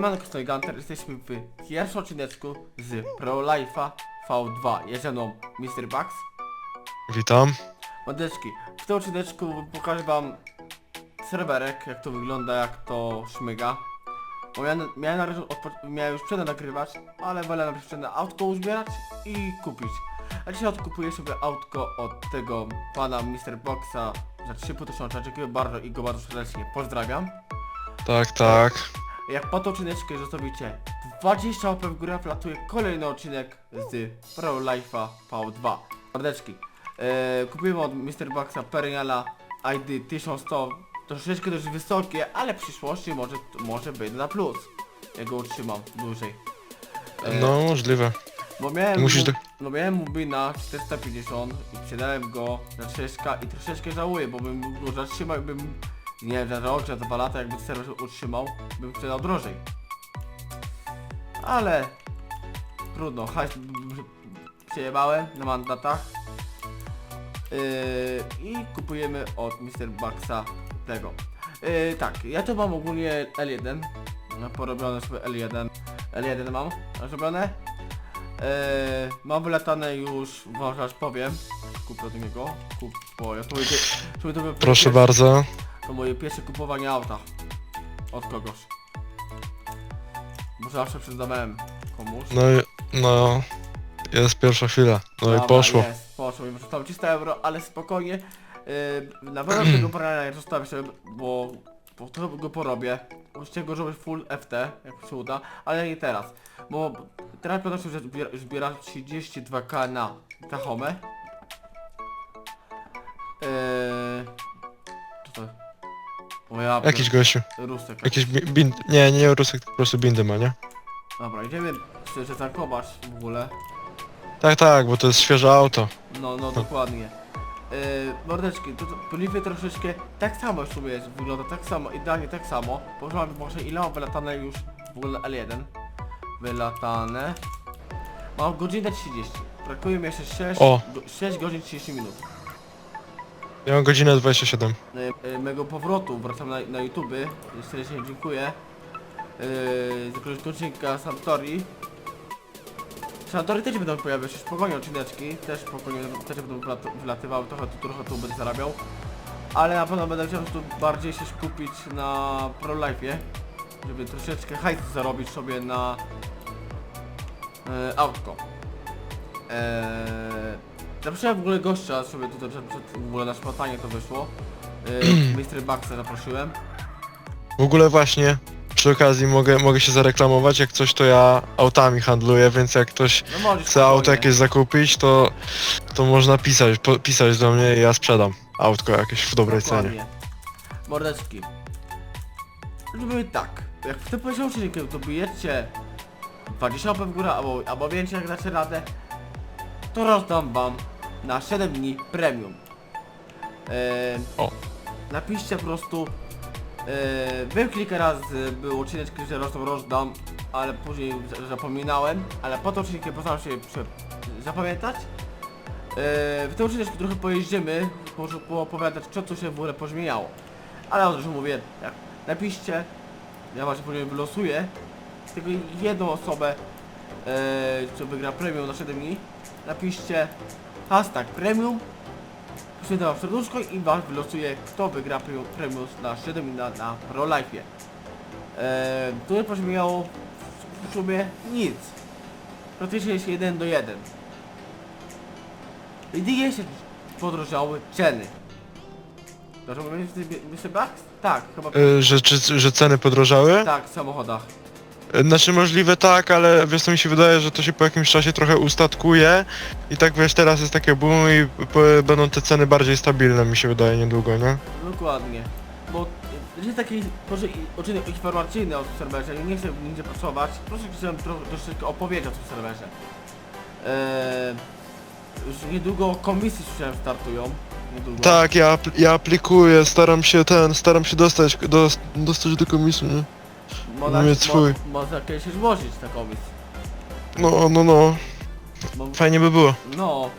Siemanko, to Gunter, jesteśmy w pierwszym odcineczku z Pro Life'a V2. Jest ze mną Mr. Bugs. Witam. Mordeczki, w tym odcineczku pokażę wam serwerek, jak to wygląda, jak to szmyga. Bo miałem, miałem, na razie odpo- miałem już przed nagrywać, ale wolę najpierw przed autko uzbierać i kupić. A dzisiaj odkupuję sobie autko od tego pana Mr. Boxa za 3,5 tysiąca. Dziękuję bardzo i go bardzo serdecznie pozdrawiam. Tak, tak. Jak po to odcineczkę zostawicie 20 łapek w górę, wlatuje kolejny odcinek z Pro Life'a V2. Mordeczki, e, kupiłem od Mr. Buxa Periala ID 1100, troszeczkę dość wysokie, ale w przyszłości może, może być na plus. Ja go utrzymam dłużej. E, No, możliwe. bo miałem, musisz mu, do- no miałem mu na 450 i sprzedałem go za 6 i troszeczkę żałuję, bo bym go zatrzymał i bym, nie wiem, za rok, za dwa lata, jakby serwer utrzymał, bym sprzedał drożej. Ale trudno, hajs przejebałem na mandatach. Yy, I kupujemy od Mr. Buxa tego. Yy, tak, ja to mam ogólnie L1. No, porobione sobie L1. L1 mam zrobione. Eee, mam wylatane już, aż powiem. Kupię od niego. Kup, bo ja to Proszę bardzo. To moje pierwsze kupowanie auta. Od kogoś. Bo zawsze przydawałem komuś. No i, no. Jest pierwsza chwila. No i Dobra, poszło. Jest, poszło. Mimo, że Zostało 300 euro, ale spokojnie. Yy, na pewno tego porania zostawię sobie, bo, bo to go porobię. Właściwie go zrobię full FT, jak się uda, ale nie teraz. Bo teraz pewno się zbiera, zbiera 32k na. Yy, to? O ja, Jakiś gościu. Rusek. Jakiś bi- bind... Nie, nie Rusek, po prostu bindy ma, nie? Dobra, idziemy szczerze tankować w ogóle. Tak, tak, bo to jest świeże auto. No, no dokładnie. Yy, mordeczki, tu poliwy troszeczkę tak samo w sumie jest, wygląda tak samo, idealnie tak samo. Proszę może ile mam wylatane już w ogóle L1. Wylatane. Mam godzinę 30. Brakuje mi jeszcze 6, O. go, 6 godzin 30 minut. Ja mam godzinę 27. Yy, yy, mego powrotu wracam na, na YouTube. Serdecznie dziękuję. Yy, za kolejnego odcinka Santori. Santori też będą pojawiać się spokojnie odcineczki, też spokojnie, też będą wlat- trochę tu, trochę tu będę zarabiał. Ale na pewno będę chciał tu bardziej się skupić na Pro Life'ie, żeby troszeczkę hajsu zarobić sobie na e, autko. Eee, zaprosiłem w ogóle gościa sobie tutaj przed, przed w ogóle na spotkanie to wyszło. Eee, Mr. Buxa zaprosiłem. W ogóle właśnie, przy okazji mogę, mogę się zareklamować, jak coś to ja autami handluję, więc jak ktoś No możesz chce auto spokojnie. jakieś zakupić, to, to można pisać, po, pisać do mnie i ja sprzedam autko jakieś w dobrej cenie. Dokładnie. Mordeczki. Robimy tak. Jak w tym poziomie odcinku dobijecie 20 łapek w górę albo, albo więcej jak dacie radę, to rozdam wam na 7 dni premium. Eee, O. Napiszcie po prostu Yy, był kilka razy, był odcinek, że rozdam, rozdam, ale później za- zapominałem, ale po to odcinkiem postaram się prze- zapamiętać. Yy, w tym odcinku trochę pojeździmy, może poopowiadać co tu się w ogóle pozmieniało. Ale od razu mówię, jak napiszcie, ja właśnie później wylosuję z tego jedną osobę, yy, co wygra premium na 7 dni. Napiszcie hashtag premium Przyda serduszko i was wylosuje kto wygra premium, na 7 dni na, na Pro Life'ie. Eee, tutaj pozmieniało w sumie nic. Praktycznie jest 1 do 1. Jedynie się podrożały ceny. Dobrze mówię, Mr. Bucks? Tak, chyba Y, że, czy, że ceny podrożały? tak, w samochodach. Znaczy możliwe tak, ale wiesz co mi się wydaje, że to się po jakimś czasie trochę ustatkuje i tak wiesz teraz jest takie boom i będą te ceny bardziej stabilne mi się wydaje niedługo, nie? Dokładnie. Bo jest taki może i- odcinek informacyjny o tym serwerze, nie chcę nigdzie pracować, proszę chciałem troszeczkę opowiedzieć o tym serwerze. Eee, już niedługo komisje słyszałem startują. Niedługo. Tak, ja, apl- ja aplikuję, staram się ten, staram się dostać, dos, dostać do komisji, nie? Można, swój. mo, można kiedyś się złożyć na komisję. No, no, no, Bo, fajnie by było. no,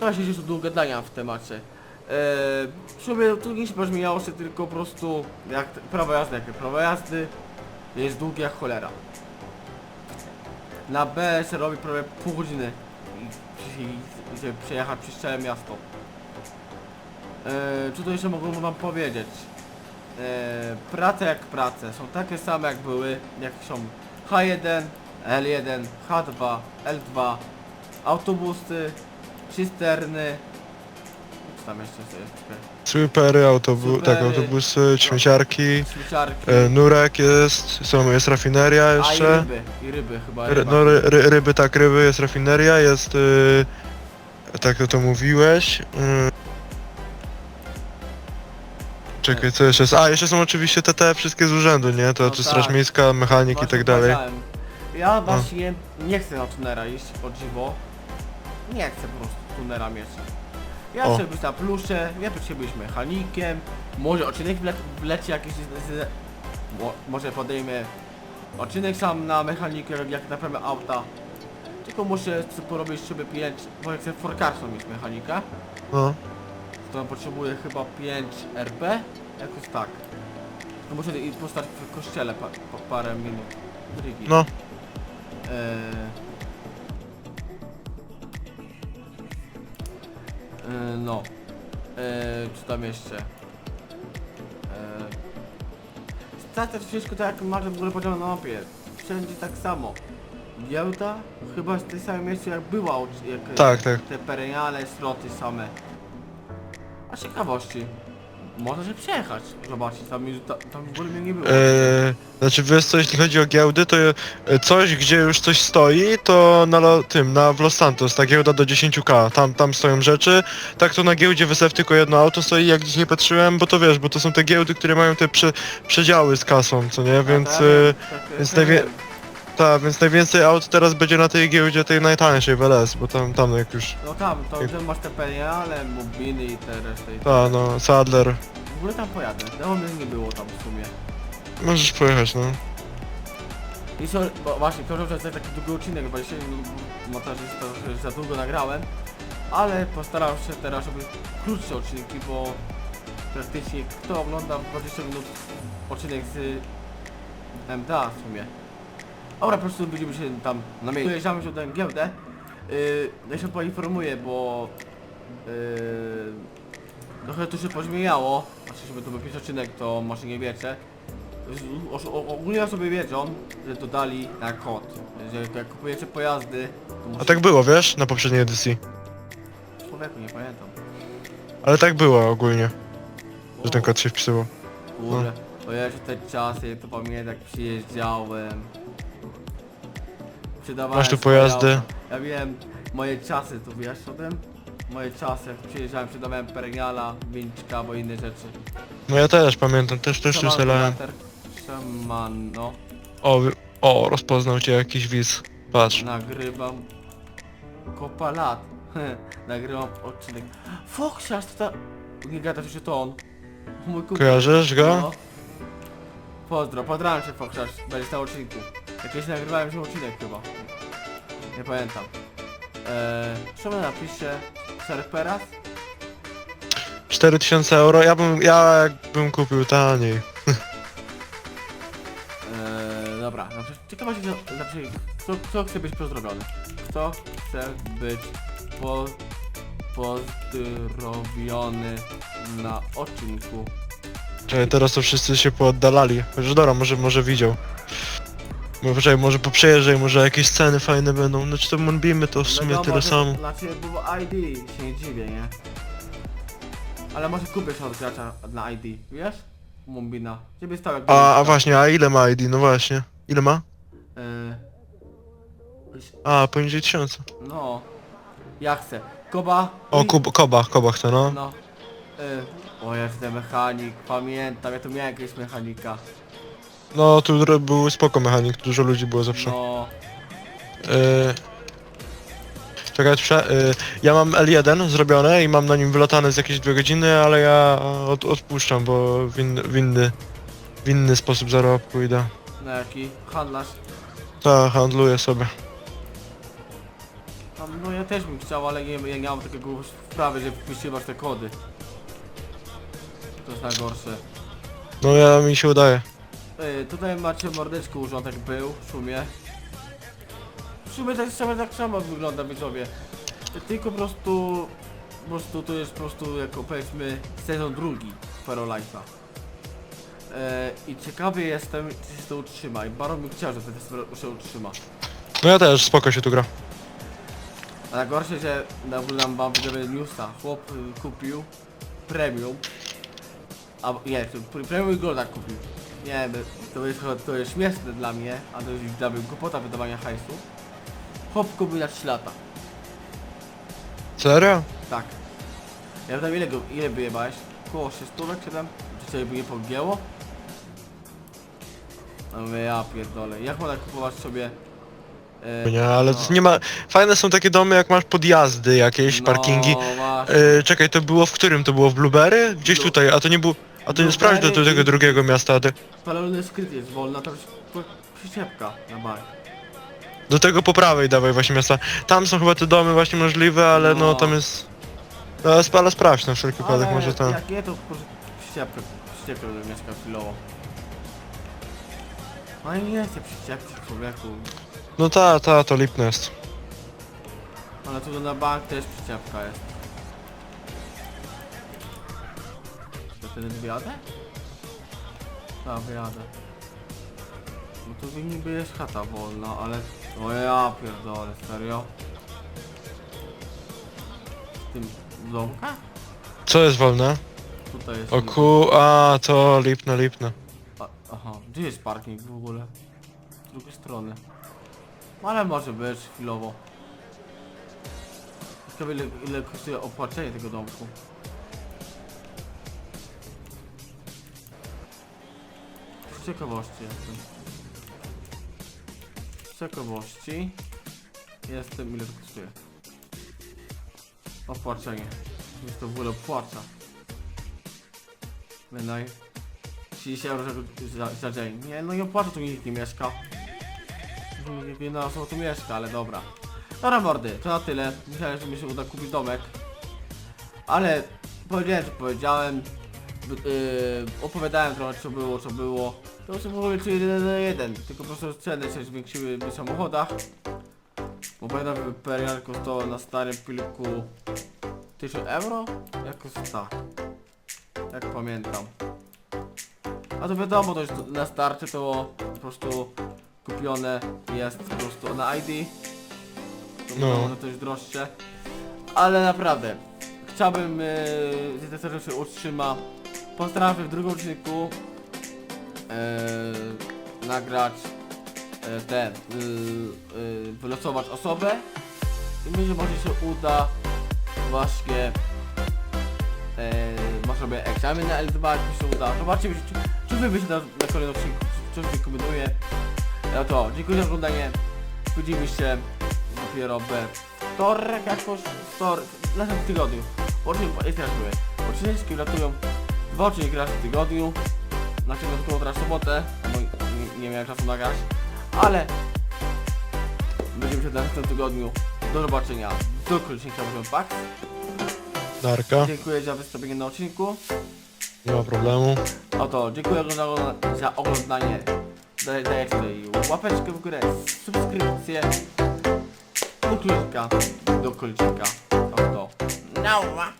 to się już długo gadania w temacie. Eee, w sumie tu nic nie zmieniało się tylko po prostu jak t- prawo jazdy, jakie prawo jazdy. Jest długi jak cholera. Na BS robi prawie pół godziny. I, i, żeby przejechać przez całe miasto. Eee, co tu jeszcze mogę wam powiedzieć? Eee, prace jak prace. Są takie same jak były. Jak są H1, L1, H2, L2. Autobusy, cysterny. Co tam jeszcze jest? Sweepery, autobu tak, Sweepery. autobusy, śmieciarki, Śmieciarki. e, nurek jest, są, jest rafineria A i jeszcze. ryby, i ryby chyba. Ry, ryba. no ry, ry, ryby, tak, ryby, jest rafineria, jest... Y, tak to mówiłeś. Y, czekaj, co jeszcze jest? A, jeszcze są oczywiście te, te wszystkie z urzędu, nie? To No czy Straż tak. Miejska, mechanik i Właśnie tak dalej. powiedziałem. Ja właśnie nie chcę na tunera iść, o dziwo. Nie chcę po prostu tunera mieć. Ja O. chcę być na plusze, ja chcę być mechanikiem. Może odcinek wle wleci jakiś z, z, mo, Może podejmę odcinek sam na mechanikę, jak naprawię auta. Tylko muszę co porobić sobie 5, bo jak chcę forkarson mieć mechanika, No. To potrzebuję chyba 5 RP, jakoś tak. To muszę i postać w kościele pa, pa, parę minut. No. Eee... Eee, no. Eee, co tam jeszcze? To wszystko tak jak masz w ogóle podział na mapie. Wszędzie tak samo. Giełda chyba w tej samej miejscu jak była, jak Tak, tak. te perenniale, sloty same. A ciekawości. Można się przejechać, zobaczyć, tam, ta- tam w ogóle mnie nie było. E, znaczy wiesz co, jeśli chodzi o giełdy, to e, coś, gdzie już coś stoi, to na lo, tym, na w Los Santos, ta giełda do 10k, tam, tam stoją rzeczy, tak to na giełdzie WSF tylko jedno auto stoi, jak dziś nie patrzyłem, bo to wiesz, bo to są te giełdy, które mają te prze, przedziały z kasą, co nie, więc... tak, E, tak, więc najwie- wiem. Tak, więc najwięcej aut teraz będzie na tej giełdzie, tej najtańszej w LS, bo tam, tam jak już... No tam, to gdzie masz te perenniale, mobiny i te reszty. Ta, no, Sadler. W ogóle tam pojadę, no mnie nie było tam w sumie. Możesz pojechać, no. I sorry, bo właśnie, to że taki długi odcinek, bo dzisiaj montażysta już za długo nagrałem, ale postaram się teraz robić krótsze odcinki, bo praktycznie kto ogląda 20 minut odcinek z MDA w sumie. Dobra, po prostu widzimy się tam na miejscu. Dojeżdżamy się do giełdę. Yy, jeszcze poinformuję, bo yy, trochę tu się pozmieniało. Znaczy, żeby to był pierwszy odcinek, to może nie wiecie. O- o- Ogólnie sobie wiedzą, że dodali na kod, że jak kupujecie pojazdy, to A tak było, wiesz, na poprzedniej edycji. Człowieku, nie pamiętam. Ale tak było ogólnie, że ten kod się wpisywał. Kurde, o Jezu, te czasy, to pamiętam jak przyjeżdżałem. Sprzedawałem Masz tu swoje pojazdy? auta. Ja wiem, moje czasy, to wiesz o tym? Moje czasy, jak przyjeżdżałem, sprzedawałem Pereniala, Winczka, bo inne rzeczy. No ja też pamiętam, też też tu selałem. O, wy- o, rozpoznał cię jakiś widz. Patrz. Nagrywam kopa lat. Nagrywam odcinek. Foxiarz to ta... Nie gadasz, że to on. Mój kumpel. Kojarzysz go? No. Pozdro, pozdrawiam cię Foxiarz. Będziesz na odcinku. Jakieś nagrywałem już odcinek chyba. Nie pamiętam. Eee, co my napiszę? Serperas? 4000 euro, ja bym, ja jakbym kupił taniej. Eee, dobra, znaczy, ciekawa się, znaczy, kto, kto chce być pozdrowiony? Kto chce być po, pozdrowiony na odcinku? Czekaj, teraz to wszyscy się pooddalali. Chociaż dobra, może, może widział. Może, może poprzejeżdżaj, może jakieś sceny fajne będą. Znaczy to Moonbeamy to w sumie Wiadomo, tyle samo. Znaczy, było ID, się nie dziwię, nie? Ale może kupię się od gracza na ID, wiesz? Mumbina. Ciebie stał jak A, a właśnie, a ile ma ID? No właśnie. Ile ma? Eee, A, poniżej 1000. no. Ja chcę. Koba. O, Kub, Koba, Koba chce, no. No. Eee, o, jestem mechanik, pamiętam, ja tu miałem jakiegoś mechanika. No, tu dro- był spoko mechanik, dużo ludzi było zawsze. No. Yy... Czekaj, prze... yy, ja mam L1 zrobione i mam na nim wylatane z jakieś dwie godziny, ale ja od, odpuszczam, bo w, in, w inny, w inny sposób zarobku idę. Na jaki? Handlarz. Tak, handluję sobie. No ja też bym chciał, ale nie, ja nie mam takiego sprawy, że wpisywać te kody. To jest najgorsze. No ja mi się udaje. Y, tutaj macie mordeczkę urząd był w sumie. W sumie tak samo tak samo wygląda widzowie. Tylko po prostu po prostu to jest po prostu jako powiedzmy sezon drugi Ferolife'a. E, I ciekawy jestem, czy się to utrzyma. I bardzo bym chciał, żeby to się utrzyma. No ja też, spoko się tu gra. A najgorsze, że naglądam wam widzowie newsa. Chłop y, kupił premium. A nie, premium i golda kupił. Nie to jest, to jest śmieszne dla mnie, a to jest dla mnie głupota wydawania hajsu. Chłop kupił na 3 lata. Serio? Tak. Ja pytam ile go, ile wyjebałeś? Koło 6 stówek, 7? Czy sobie by nie pogięło? No mówię, ja pierdolę. Jak można kupować sobie... e, Nie, ale no, to nie ma... Fajne są takie domy, jak masz podjazdy jakieś, parkingi. No, właśnie. E, czekaj, to było w którym? To było w Blueberry? Gdzieś Blu- tutaj, a to nie było... A to nie sprawdź do, do tego drugiego miasta, a ty- Spalony skryt jest wolna, tam jest przyczepka na bank. do tego po prawej dawaj właśnie miasta. Tam są chyba te domy właśnie możliwe, ale no, No. tam jest... No, ale sp- ale sprawdź na wszelki wypadek, Ale może tam... jak nie, to po prostu przyczepkę, przyczepkę będę mieszkał chwilowo. No i nie chcę przyczepki człowieku. No ta, ta, to lipne jest. Ale tu na bank też przyczepka jest. Wtedy wyjadę? Tak, wyjadę. No tu niby jest chata wolna, ale... O ja pierdolę, serio? W tym domka? Co jest wolne? Tutaj jest... O niby. ku... a to lipne, lipne. A, aha, gdzie jest parking w ogóle? Z drugiej strony. No Ale może być chwilowo. Ciekawe ile, ile kosztuje opłacenie tego domku. Ciekawości jestem. Z ciekawości jestem ile to kosztuje. Opłacenie. Jest to w ogóle opłaca. Wydaj. 30 euro za, za, za dzień. Nie, no nie opłaca tu nikt nie mieszka. Nie, nie na osoba tu mieszka, ale dobra. Dobra mordy, to na tyle. Myślałem, że mi się uda kupić domek. Ale powiedziałem, co powiedziałem. Yy, opowiadałem trochę co było, co było. To już było czy jeden na jeden. Tylko po prostu ceny się zwiększyły w samochodach. Bo że Imperial kosztował na starym pilku 1000 euro? Jakoś tak. Jak pamiętam. A to wiadomo, to jest na starcie to po prostu kupione jest po prostu na ID. To No. no. że to jest droższe. Ale naprawdę, chciałbym, yy, że te rzeczy utrzyma. Się w drugim odcinku yy, nagrać yy, ten, yy, yy, wylosować osobę. I myślę, że może się uda właśnie Eee, masz sobie egzamin na L2, jak mi się uda. Zobaczymy, czy, czy wy byście na, na kolejnym odcinku, czy coś wykombinuję. No to, dziękuję za oglądanie. Widzimy się dopiero we wtorek jakoś, wtorek, w następnym tygodniu. Odcinek, jest teraz mówię, odcineczki latują, dwa odcinki raz w tygodniu. Znaczy, no tylko teraz sobotę, bo nie, nie miałem czasu nagrać. Ale będziemy się w następnym tygodniu. Do zobaczenia. Do końca możemy pak. Darka, Dziękuję za wystąpienie na odcinku. nie ma problemu. Oto, dziękuję za, za oglądanie. Daj- Dajcie tutaj łapeczkę w górę, subskrypcję do kluczyka, do kolczyka. Oto. Nała.